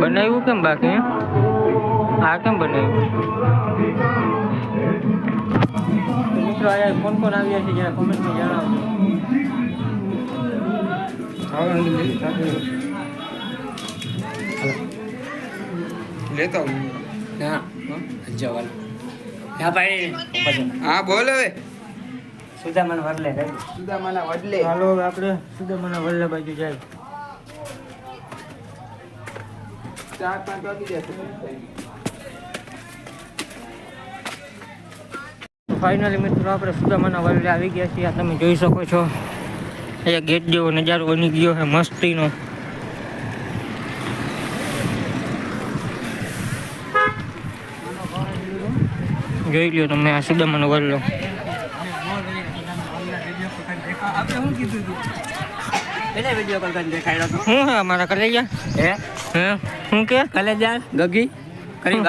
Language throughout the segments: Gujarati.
બનાવ્યું કેમ બાકી? હે? આ કેમ બનાવ્યું? મિત્રો આયા કોણ કોણ આવ્યા છે જરા કોમેન્ટમાં જણાવજો. લેતા આવું. ના જવાલ ના પાડી હા બોલ હવે. સુધા મને વરલે કરી સુદામાના વડલે. ચાલો આપણે સુદામાના વલ્લભ બાજુ જાય. ચાર, પાંચ વાગી જશે ફાઇનલી મિત્રો, આપણે સુદામાના વલ્લે આવી ગયા છીએ. આ તમે જોઈ શકો છો. અહીંયા ગેટ જેવો નજારો બની ગયો છે, મસ્તીનો. જોઈ લો તમે આ સુદામાનો વલ્લો આપણે શું કીધું તું એને વીડિયો કોલ કરીને દેખાડ્યો તો શું હે અમારા કલેજા? હે? હે? શું કે? કાલે જા ગગી? કરી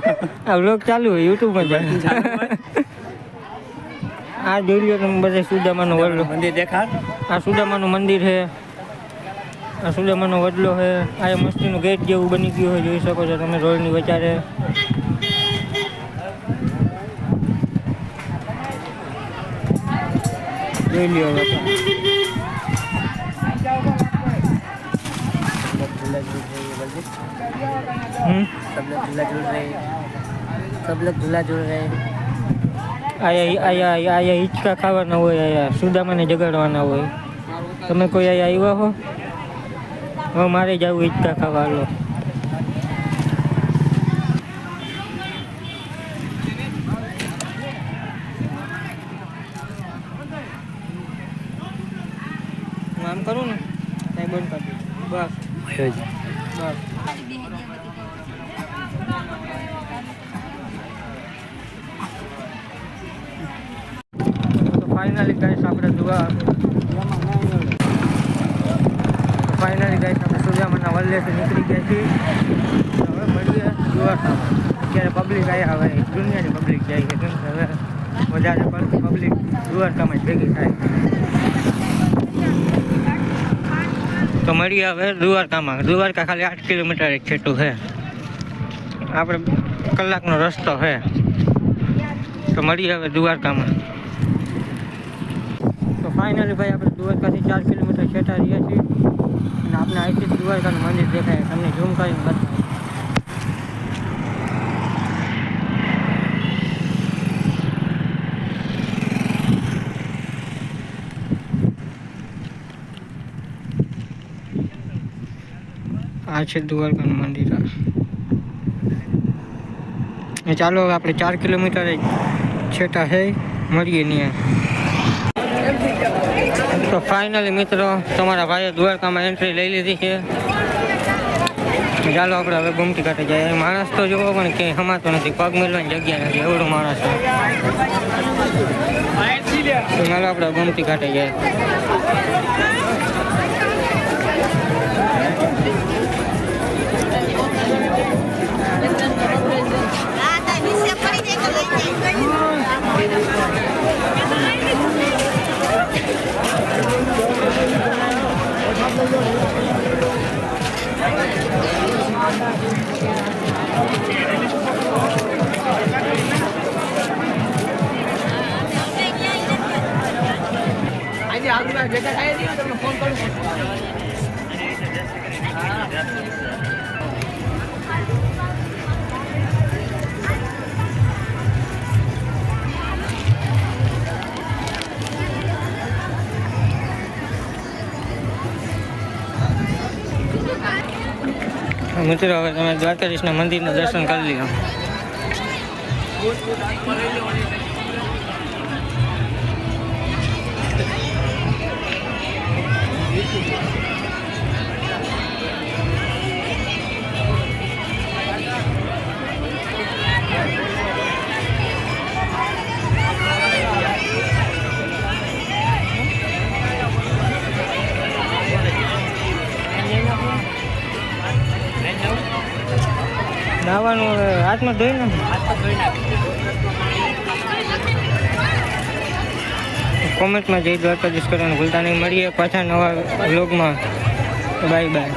આ વ્લોગ ચાલુ હોય યુટ્યુબમાં જાય. આ જોઈ તમે બધા સુદામાનો મંદિર દેખાડ. આ સુદામાનું મંદિર છે આ સુદામાનો વડલો છે આ મસ્તીનું ગેટ જેવું બની ગયું હોય જોઈ શકો છો તમે રોડની વચારે જોઈ લ્યો હવે તો. હમ सब लोग झूला झूल रहे सब लोग झूला झूल रहे આયા આયા આયા હિંચકા ખાવાના હોય આયા સુદામાને જગાડવાના હોય તમે કોઈ આયા આવ્યા હો હવે મારે જવું હિંચકા ખાવા હાલો હું આમ કરું ને ત્યાં બંધ કરી દઉં. બસ બસ તો ફાઇનલી ગાઈસ આપણે દુઆ ફાઇનલી ગાઈસ આપણે સૂર્યામાના વલ્લેથી નીકળી ગયા છીએ. હવે મળીએ દુઆખામાં અત્યારે પબ્લિક આવ્યા હવે દુનિયાની પબ્લિક જાય છે. કેમ કે હવે વધારે પડતી પબ્લિક દ્વારકામાં જ ભેગી થાય. તો મળીએ હવે દ્વારકામાં. દ્વારકા ખાલી આઠ કિલોમીટર એક છેટું છે. આપણે કલાકનો રસ્તો છે. તો મળીએ હવે દ્વારકામાં. તો ફાઇનલી ભાઈ આપણે દ્વારકાથી ચાર કિલોમીટર છેટા રહીએ છીએ. અને આપણે અહીંથી દ્વારકાનું મંદિર દેખાય. તમને ઝૂમ કરીને બતાવું આ છે દ્વારકાનું મંદિર આ. ને ચાલો હવે આપણે ચાર કિલોમીટર જ છેટા છે મળીએ ત્યાં તો ફાઇનલી મિત્રો તમારા ભાઈએ દ્વારકામાં એન્ટ્રી લઈ લીધી છે. ચાલો આપણે હવે ગુમતી કાંઠે જાય માણસ તો જોવો પણ ક્યાંય હમાતો નથી. પગ મેળવાની જગ્યા નથી. એવડો માણસ છે. તો ચાલો આપણે ગુમતી કાંઠે જાય આજે આગળ ભેગા થાય નહીં તમને ફોન કરું Bye. મિત્રો હવે તમે દ્વારકાધીશના મંદિરના દર્શન કરી લ્યો. નાવાનું હાથમાં ધોઈ ને કોમેન્ટમાં જય દ્વારકાધીશ કરવાનું ભૂલતા નહીં. મળીએ પાછા નવા વ્લોગમાં બાય બાય